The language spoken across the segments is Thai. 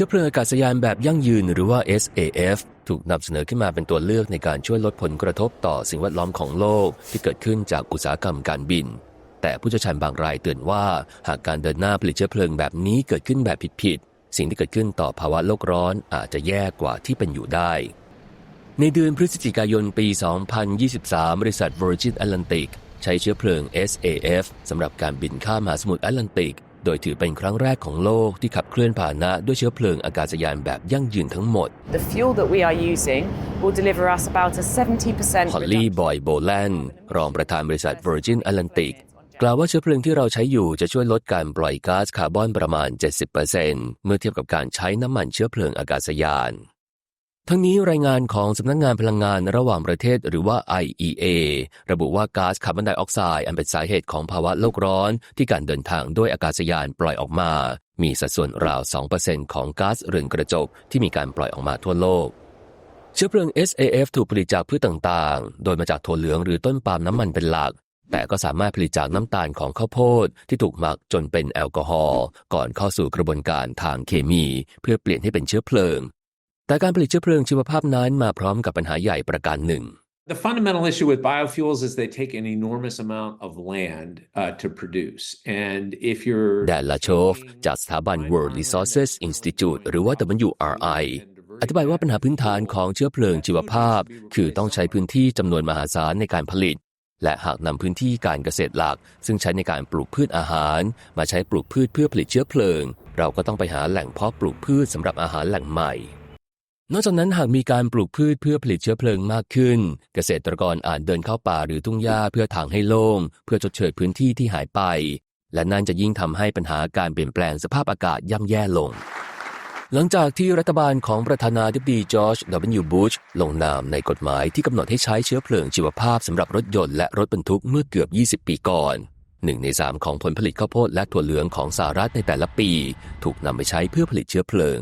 ชื้อเพลิงอากาศยานแบบยั่งยืนหรือว่า SAF ถูกนำเสนอขึ้นมาเป็นตัวเลือกในการช่วยลดผลกระทบต่อสิ่งแวดล้อมของโลกที่เกิดขึ้นจากอุตสาหกรรมการบิน แต่ผู้เชี่ยวชาญบางรายเตือนว่า หากการเดินหน้าผลิตเชื้อเพลิงแบบนี้เกิดขึ้นแบบผิดๆสิ่งที่เกิดขึ้นต่อภาวะโลกร้อนอาจจะแย่กว่าที่เป็นอยู่ได้ ในเดือนพฤศจิกายนปี 2023 บริษัท Virgin Atlantic ใช้เชื้อเพลิง SAF สำหรับการบินข้ามมหาสมุทรแอตแลนติก ดยถือเป็นครั้งแรกของโลกที่ขับเคลื่อนพาหนะด้วยเชื้อเพลิงอากาศยานแบบยั่งยืนทั้งหมด The fuel that we are using will deliver us about a 70%ฮอลลี่บอยโบแลนด์รองประธานบริษัท Virgin Atlantic กล่าวว่าเชื้อเพลิงที่เราใช้อยู่จะช่วยลดการปล่อยก๊าซคาร์บอนประมาณ 70%เมื่อเทียบกับการใช้น้ำมันเชื้อเพลิงอากาศยาน ทั้งนี้รายงานของสำนักงงานพลังงานระหว่างประเทศหรือว่า IEA ระบุว่าก๊าซคาร์บอนไดออกไซด์อันเป็นสาเหตุของภาวะโลกร้อน ที่การเดินทางด้วยอากาศยานปล่อยออกมา มีสัดส่วนราว 2%ของก๊าซเรือนกระจกที่มีการปล่อยออกมาทั่วโลก เชื้อเพลิง SAF ถูกผลิตจากพืชต่างๆ โดยมาจากถั่วเหลืองหรือต้นปาล์มน้ำมันเป็นหลัก แต่ก็สามารถผลิตจากน้ำตาลของข้าวโพดที่ถูกหมักจนเป็นแอลกอฮอล์ก่อนเข้าสู่กระบวนการทางเคมี เพื่อเปลี่ยนให้เป็นเชื้อเพลิง แต่การผลิตเชื้อเพลิงชีวภาพนั้นมาพร้อมกับปัญหาใหญ่ประการหนึ่ง The fundamental issue with biofuels is they take an enormous amount of land uh, to produce. And if you're แดนลาโชฟจากสถาบัน World Resources Institute หรือว่า WRI อธิบายว่าปัญหาพื้นฐานของเชื้อเพลิงชีวภาพ คือต้องใช้พื้นที่จำนวนมหาศาลในการผลิต และหากนำพื้นที่การเกษตรหลัก ซึ่งใช้ในการปลูกพืชอาหาร มาใช้ปลูกพืชเพื่อผลิตเชื้อเพลิง เราก็ต้องไปหาแหล่งเพาะปลูกพืชสำหรับอาหารแหล่งใหม่ นอกจากนั้นหากมีการปลูกพืชเพื่อผลิตเชื้อเพลิงมากขึ้น เกษตรกรอาจเดินเข้าป่าหรือทุ่งหญ้าเพื่อถางให้โล่ง เพื่อชดเชยพื้นที่ที่หายไป และนั่นจะยิ่งทำให้ปัญหาการเปลี่ยนแปลงสภาพอากาศย่ำแย่ลง หลังจากที่รัฐบาลของประธานาธิบดีจอร์จ W. บุชลงนามในกฎหมายที่กำหนดให้ใช้เชื้อเพลิงชีวภาพสำหรับรถยนต์และรถบรรทุกเมื่อเกือบ 20 ปีก่อนหนึ่งในสามของผลผลิตข้าวโพดและถั่วเหลืองของสหรัฐในแต่ละปี ถูกนำไปใช้เพื่อผลิตเชื้อเพลิง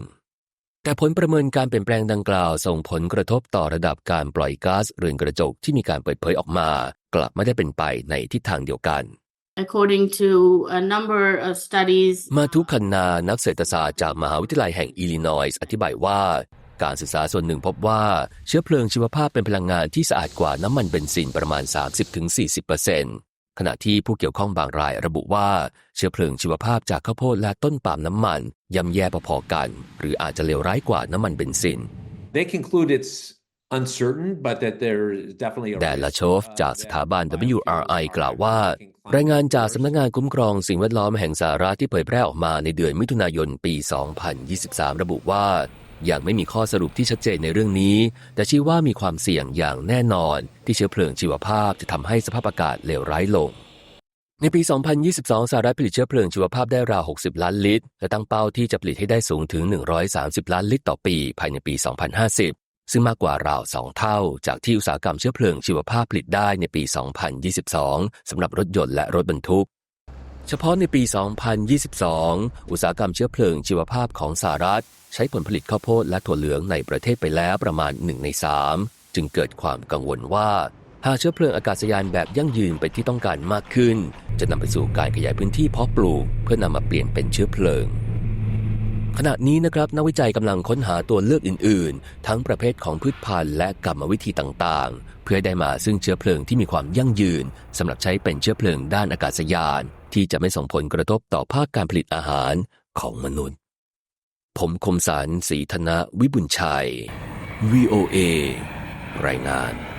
แต่ผลประเมินการเปลี่ยนแปลงดังกล่าว ส่งผลกระทบต่อระดับการปล่อยก๊าซเรือนกระจกที่มีการเปิดเผยออกมา กลับไม่ได้เป็นไปในทิศทางเดียวกัน According to a number of studies, มาทุคันนานักเศรษฐศาสตร์จากมหาวิทยาลัยแห่งอิลลินอยส์อธิบายว่า การศึกษาส่วนหนึ่งพบว่าเชื้อเพลิงชีวภาพเป็นพลังงานที่สะอาดกว่าน้ำมันเบนซินประมาณ 30-40% ขณะที่ผู้เกี่ยวข้องบางรายระบุว่าเชื้อเพลิงชีวภาพจากข้าวโพดและต้นปาล์มน้ำมันย่ำแย่พอๆกัน หรืออาจจะเลวร้ายกว่าน้ำมันเบนซิน they conclude it's uncertain, but that there is definitely a แดนลา risk, โชฟ uh, จากสถาบัน that WRI กล่าวว่า biofuels รายงานจากสำนักงานคุ้มครองสิ่งแวดล้อมแห่งสหรัฐที่เผยแพร่ออกมาในเดือนมิถุนายนปี 2023 ระบุว่า ยังไม่มีข้อสรุปที่ชัดเจนในเรื่องนี้ แต่ชี้ว่ามีความเสี่ยงอย่างแน่นอน ที่เชื้อเพลิงชีวภาพจะทำให้สภาพอากาศเลวร้ายลง ในปี 2022 สหรัฐผลิตเชื้อเพลิงชีวภาพได้ราว 60 ล้านลิตร และตั้งเป้าที่จะผลิตให้ได้สูงถึง 130 ล้านลิตรต่อปี ภายในปี 2050 ซึ่งมากกว่าราว 2 เท่า จากที่อุตสาหกรรมเชื้อเพลิงชีวภาพผลิตได้ในปี 2022สำหรับรถยนต์และรถบรรทุก เฉพาะในปี 2022 อุตสาหกรรมเชื้อเพลิงชีวภาพของสหรัฐ ใช้ผลผลิตข้าวโพดและถั่วเหลืองในประเทศไปแล้วประมาณ 1 ใน 3 จึงเกิดความกังวลว่าหากเชื้อเพลิงอากาศยานแบบยั่งยืนไปที่ต้องการมากขึ้น จะนำไปสู่การขยายพื้นที่เพาะปลูก เพื่อนำมาเปลี่ยนเป็นเชื้อเพลิง ขณะนี้นะครับนักวิจัยกำลังค้นหาตัวเลือกอื่น ๆ ทั้งประเภทของพืชพันธุ์และกรรมวิธีต่างๆ เพื่อได้มาซึ่งเชื้อเพลิงที่มีความยั่งยืนสำหรับใช้เป็นเชื้อเพลิงด้านอากาศยาน ที่จะไม่ส่งผลกระทบต่อภาคการผลิตอาหารของมนุษย์ ผมคมสารสีธนะวิบุญชัย VOA รายงาน